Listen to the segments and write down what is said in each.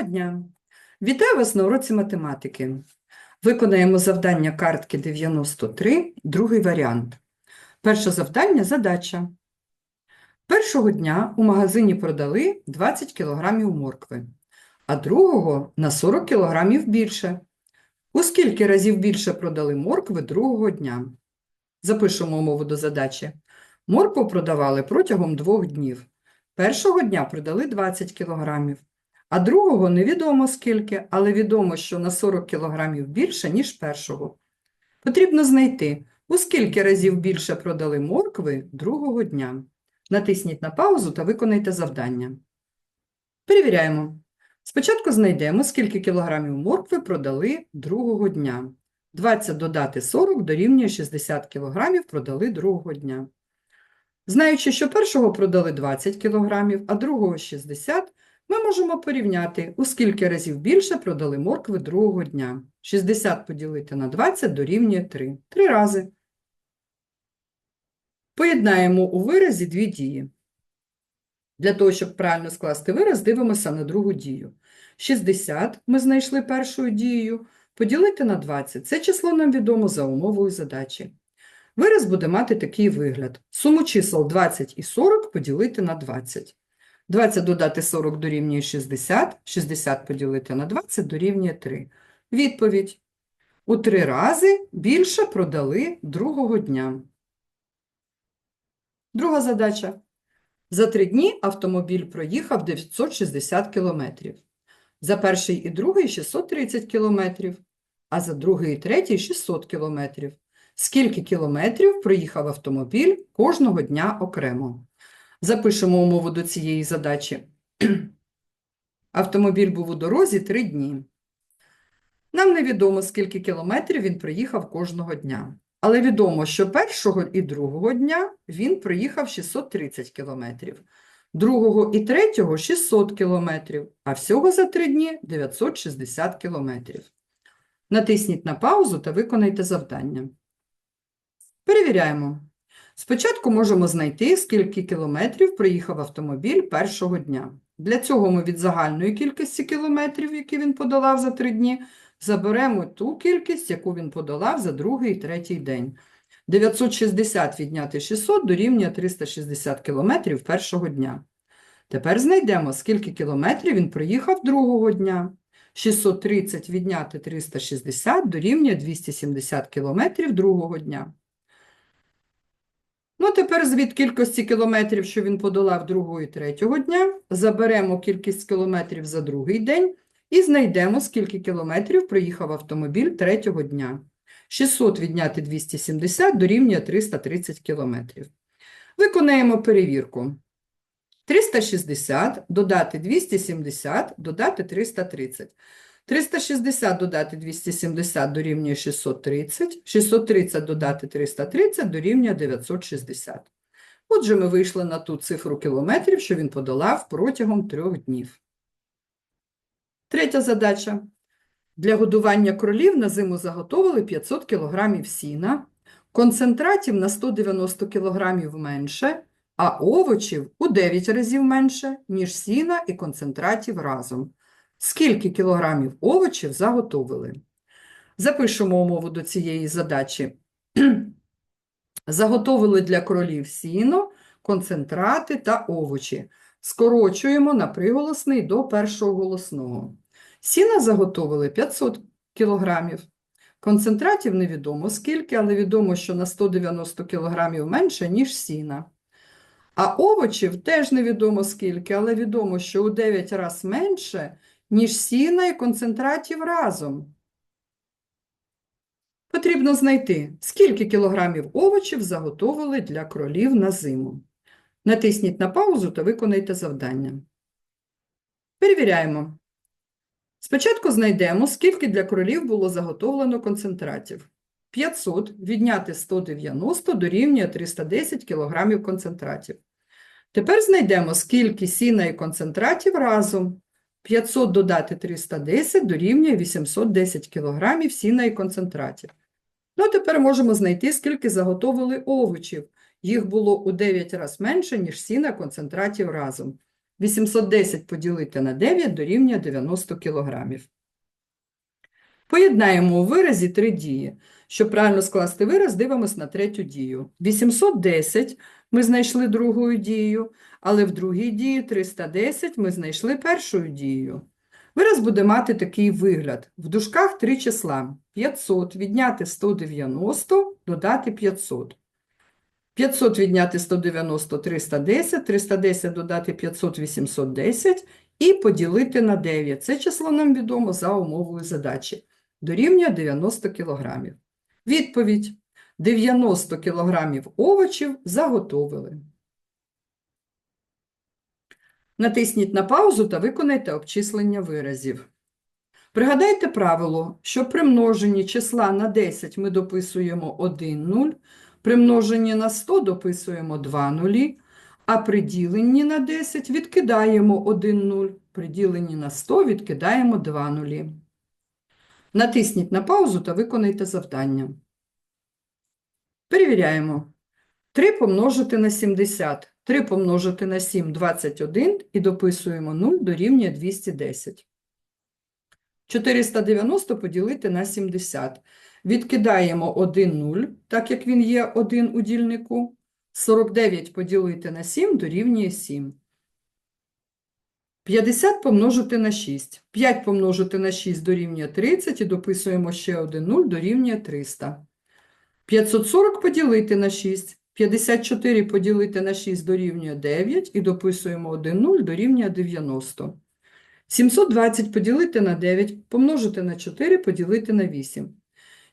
Доброго дня! Вітаю вас на уроці математики. Виконаємо завдання картки 93, другий варіант. Перше завдання – задача. Першого дня у магазині продали 20 кг моркви, а другого на 40 кг більше. У скільки разів більше продали моркви другого дня? Запишемо умову до задачі. Моркву продавали протягом двох днів. Першого дня продали 20 кг, а другого невідомо скільки, але відомо, що на 40 кг більше, ніж першого. Потрібно знайти, у скільки разів більше продали моркви другого дня. Натисніть на паузу та виконайте завдання. Перевіряємо. Спочатку знайдемо, скільки кілограмів моркви продали другого дня. 20 додати 40 дорівнює 60 кілограмів продали другого дня. Знаючи, що першого продали 20 кілограмів, а другого 60, ми можемо порівняти, у скільки разів більше продали моркви другого дня. 60 поділити на 20 дорівнює 3. Три рази. Поєднаємо у виразі дві дії. Для того, щоб правильно скласти вираз, дивимося на другу дію. 60 ми знайшли першою дією, поділити на 20. Це число нам відомо за умовою задачі. Вираз буде мати такий вигляд. Суму чисел 20 і 40 поділити на 20. 20 додати 40 дорівнює 60, 60 поділити на 20 дорівнює 3. Відповідь. У три рази більше продали другого дня. Друга задача. За три дні автомобіль проїхав 960 кілометрів. За перший і другий 630 кілометрів, а за другий і третій 600 кілометрів. Скільки кілометрів проїхав автомобіль кожного дня окремо? Запишемо умову до цієї задачі. Автомобіль був у дорозі три дні. Нам невідомо, скільки кілометрів він проїхав кожного дня. Але відомо, що першого і другого дня він проїхав 630 кілометрів, другого і третього 600 кілометрів, а всього за три дні 960 кілометрів. Натисніть на паузу та виконайте завдання. Перевіряємо. Спочатку можемо знайти, скільки кілометрів проїхав автомобіль першого дня. Для цього ми від загальної кількості кілометрів, які він подолав за три дні, заберемо ту кількість, яку він подолав за другий і третій день. 960 відняти 600 дорівнює 360 кілометрів першого дня. Тепер знайдемо, скільки кілометрів він проїхав другого дня. 630 відняти 360 дорівнює 270 кілометрів другого дня. Ну, тепер звід кількості кілометрів, що він подолав другого і третього дня, заберемо кількість кілометрів за другий день і знайдемо, скільки кілометрів проїхав автомобіль третього дня. 600 відняти 270 дорівнює 330 кілометрів. Виконаємо перевірку. 360 додати 270, додати 330. 360 додати 270 дорівнює 630, 630 додати 330 дорівнює 960. Отже, ми вийшли на ту цифру кілометрів, що він подолав протягом трьох днів. Третя задача. Для годування кролів на зиму заготовили 500 кг сіна, концентратів на 190 кг менше, а овочів у 9 разів менше, ніж сіна і концентратів разом. Скільки кілограмів овочів заготовили? Запишемо умову до цієї задачі. Заготовили для кролів сіно, концентрати та овочі. Скорочуємо на приголосний до першого голосного. Сіна заготовили 500 кілограмів. Концентратів невідомо скільки, але відомо, що на 190 кілограмів менше, ніж сіна. А овочів теж невідомо скільки, але відомо, що у 9 разів менше, ніж сіна і концентратів разом. Потрібно знайти, скільки кілограмів овочів заготовили для кролів на зиму. Натисніть на паузу та виконайте завдання. Перевіряємо. Спочатку знайдемо, скільки для кролів було заготовлено концентратів. 500 відняти 190 дорівнює 310 кг концентратів. Тепер знайдемо, скільки сіна і концентратів разом. 500 додати 310 дорівнює 810 кг сіна і концентратів. Ну, а тепер можемо знайти, скільки заготовили овочів. Їх було у 9 разів менше, ніж сіна концентратів разом. 810 поділити на 9 дорівнює 90 кілограмів. Поєднаємо у виразі три дії. Щоб правильно скласти вираз, дивимось на третю дію. 810 ми знайшли другою дією, але в другій дії 310 ми знайшли першою дією. Вираз буде мати такий вигляд. В дужках три числа. 500 відняти 190, додати 500. 500 відняти 190 – 310, 310 додати 500 – 810 і поділити на 9. Це число нам відомо за умовою задачі. Дорівнює 90 кг. Відповідь. 90 кг овочів заготовили. Натисніть на паузу та виконайте обчислення виразів. Пригадайте правило, що при множенні числа на 10 ми дописуємо 1 нуль, при множенні на 100 дописуємо 2 нулі, а при діленні на 10 відкидаємо 1 нуль, при діленні на 100 відкидаємо 2 нулі. Натисніть на паузу та виконайте завдання. Перевіряємо. 3 помножити на 70. 3 помножити на 7 – 21 і дописуємо 0 дорівнює 210. 490 поділити на 70. Відкидаємо 1 0, так як він є 1 у дільнику. 49 поділити на 7 дорівнює 7. 50 помножити на 6. 5 помножити на 6 дорівнює 30 і дописуємо ще 1 0 дорівнює 300. 540 поділити на 6. 54 поділити на 6 дорівнює 9 і дописуємо 1 0 дорівнює 90. 720 поділити на 9, помножити на 4, поділити на 8.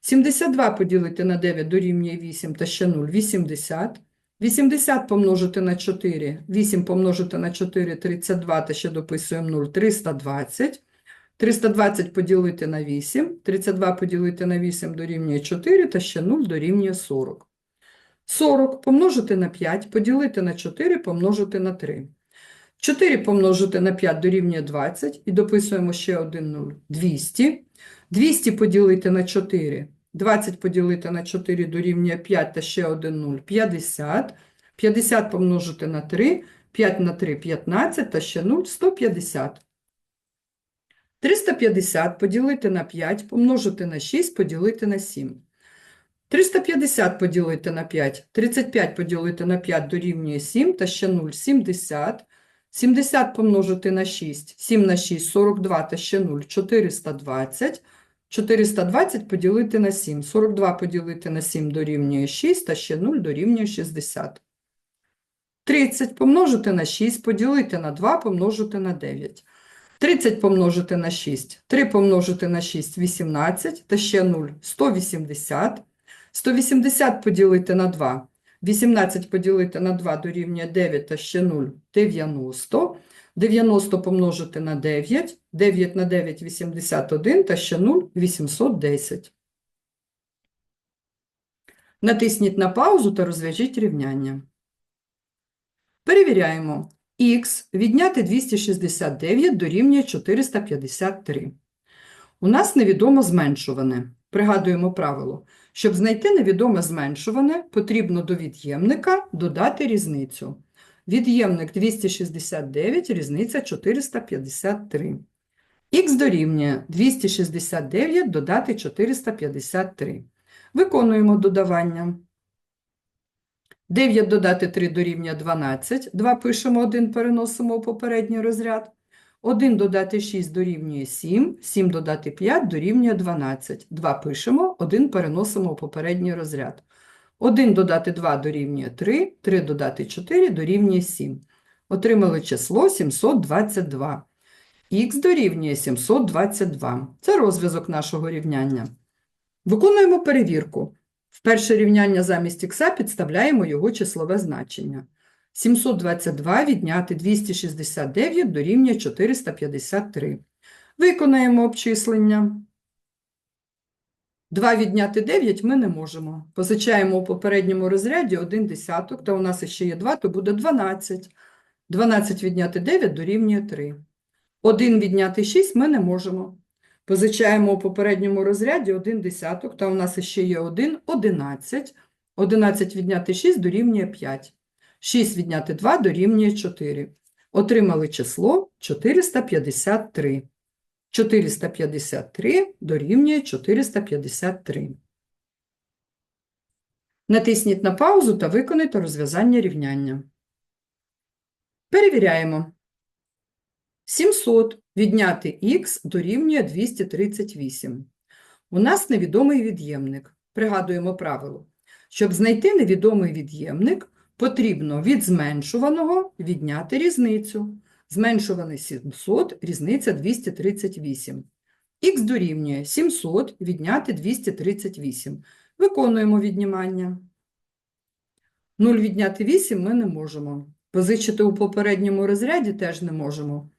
72 поділити на 9 дорівнює 8 та ще 0 – 80. 80 помножити на 4, 8 помножити на 4 – 32 та ще дописуємо 0 – 320. 320 поділити на 8, 32 поділити на 8 дорівнює 4 та ще 0 дорівнює 40. 40 помножити на 5, поділити на 4, помножити на 3. 4 помножити на 5 дорівнює 20 і дописуємо ще один 0 – 200. 200 поділити на 4, 20 поділити на 4 дорівнює 5 та ще один 0 – 50. 50 помножити на 3, 5 на 3 – 15 та ще 0 – 150. 350 поділити на 5, помножити на 6, поділити на 7. 350 поділити на 5, 35 поділити на 5 дорівнює 7 та ще 0 – 70. 70 помножити на 6, 7 на 6 – 42 та ще 0 – 420. 420 поділити на 7, 42 поділити на 7 дорівнює 6 та ще 0 дорівнює 60. 30 помножити на 6, поділити на 2, помножити на 9. 30 помножити на 6, 3 помножити на 6 – 18 та ще 0 – 180. 180 поділити на 2, 18 поділити на 2 дорівнює 9 та ще 0 – 90. 90 помножити на 9, 9 на 9 – 81 та ще 0 – 810. Натисніть на паузу та розв'яжіть рівняння. Перевіряємо. Х відняти 269 дорівнює 453. У нас невідомо зменшуване. Пригадуємо правило. Щоб знайти невідоме зменшуване, потрібно до від'ємника додати різницю. Від'ємник 269, різниця 453. Х дорівнює 269 додати 453. Виконуємо додавання. 9 додати 3 дорівнює 12. 2 пишемо 1, переносимо у попередній розряд. 1 додати 6 дорівнює 7, 7 додати 5 дорівнює 12. 2 пишемо, 1 переносимо у попередній розряд. 1 додати 2 дорівнює 3, 3 додати 4 дорівнює 7. Отримали число 722. Х дорівнює 722. Це розв'язок нашого рівняння. Виконуємо перевірку. В перше рівняння замість х підставляємо його числове значення. 722 відняти 269 дорівнює 453. Виконаємо обчислення. 2 відняти 9 ми не можемо. Позичаємо у попередньому розряді 1 десяток, та у нас ще є 2, то буде 12. 12 відняти 9 дорівнює 3. 1 відняти 6 ми не можемо. Позичаємо у попередньому розряді 1 десяток, та у нас ще є 1 – 11. 11 відняти 6 дорівнює 5. 6 відняти 2 дорівнює 4. Отримали число 453. 453 дорівнює 453. Натисніть на паузу та виконайте розв'язання рівняння. Перевіряємо. 700 відняти х дорівнює 238. У нас невідомий від'ємник. Пригадуємо правило. Щоб знайти невідомий від'ємник, потрібно від зменшуваного відняти різницю. Зменшуваний 700, різниця 238. Х дорівнює 700 відняти 238. Виконуємо віднімання. 0 відняти 8 ми не можемо. Позичити у попередньому розряді теж не можемо.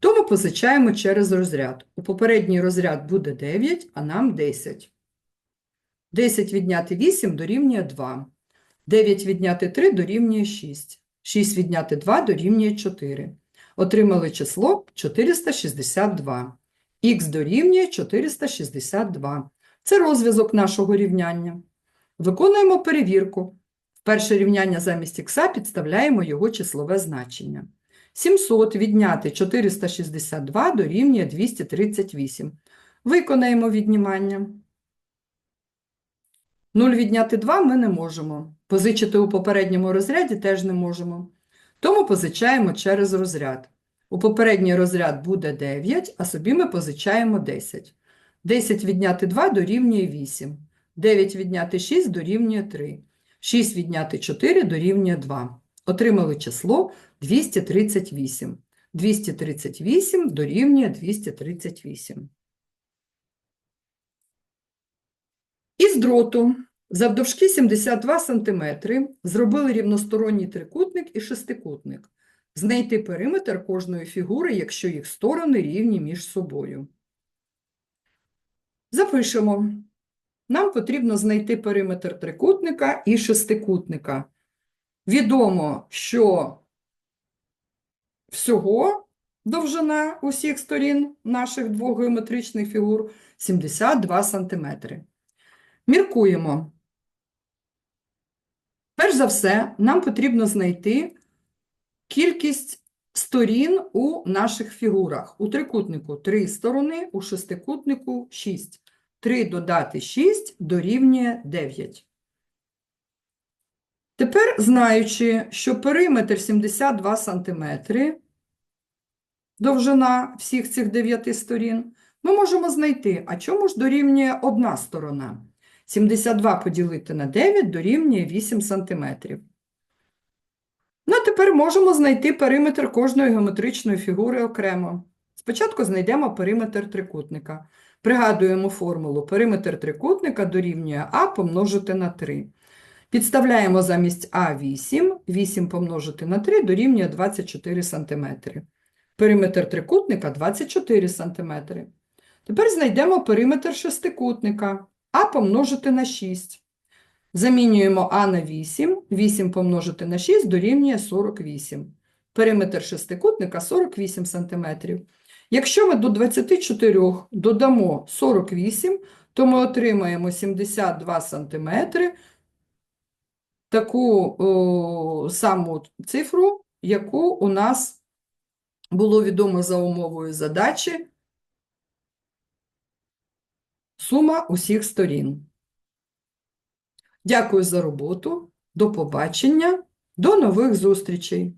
Тому позичаємо через розряд. У попередній розряд буде 9, а нам 10. 10 відняти 8 дорівнює 2. 9 відняти 3 дорівнює 6. 6 відняти 2 дорівнює 4. Отримали число 462. Х дорівнює 462. Це розв'язок нашого рівняння. Виконуємо перевірку. В перше рівняння замість х підставляємо його числове значення. 700 відняти 462 дорівнює 238. Виконаємо віднімання. 0 відняти 2 ми не можемо. Позичити у попередньому розряді теж не можемо. Тому позичаємо через розряд. У попередній розряд буде 9, а собі ми позичаємо 10. 10 відняти 2 дорівнює 8. 9 відняти 6 дорівнює 3. 6 відняти 4 дорівнює 2. Отримали число 238. 238 дорівнює 238. Із дроту завдовжки 72 см зробили рівносторонній трикутник і шестикутник. Знайти периметр кожної фігури, якщо їх сторони рівні між собою. Запишемо. Нам потрібно знайти периметр трикутника і шестикутника. Відомо, що всього довжина усіх сторін наших двох геометричних фігур 72 см. Міркуємо. Перш за все, нам потрібно знайти кількість сторін у наших фігурах. У трикутнику 3 сторони, у шестикутнику 6. 3 додати 6 дорівнює 9. Тепер, знаючи, що периметр 72 см, довжина всіх цих 9 сторін, ми можемо знайти, а чому ж дорівнює одна сторона? 72 поділити на 9 дорівнює 8 см. Ну, а тепер можемо знайти периметр кожної геометричної фігури окремо. Спочатку знайдемо периметр трикутника. Пригадуємо формулу. Периметр трикутника дорівнює А помножити на 3. Підставляємо замість А 8, 8 помножити на 3 дорівнює 24 см. Периметр трикутника 24 см. Тепер знайдемо периметр шестикутника. А помножити на 6. Замінюємо А на 8, 8 помножити на 6 дорівнює 48. Периметр шестикутника 48 см. Якщо ми до 24 додамо 48, то ми отримаємо 72 см, таку о, саму цифру, яку у нас було відомо за умовою задачі сума усіх сторін. Дякую за роботу, до побачення, до нових зустрічей!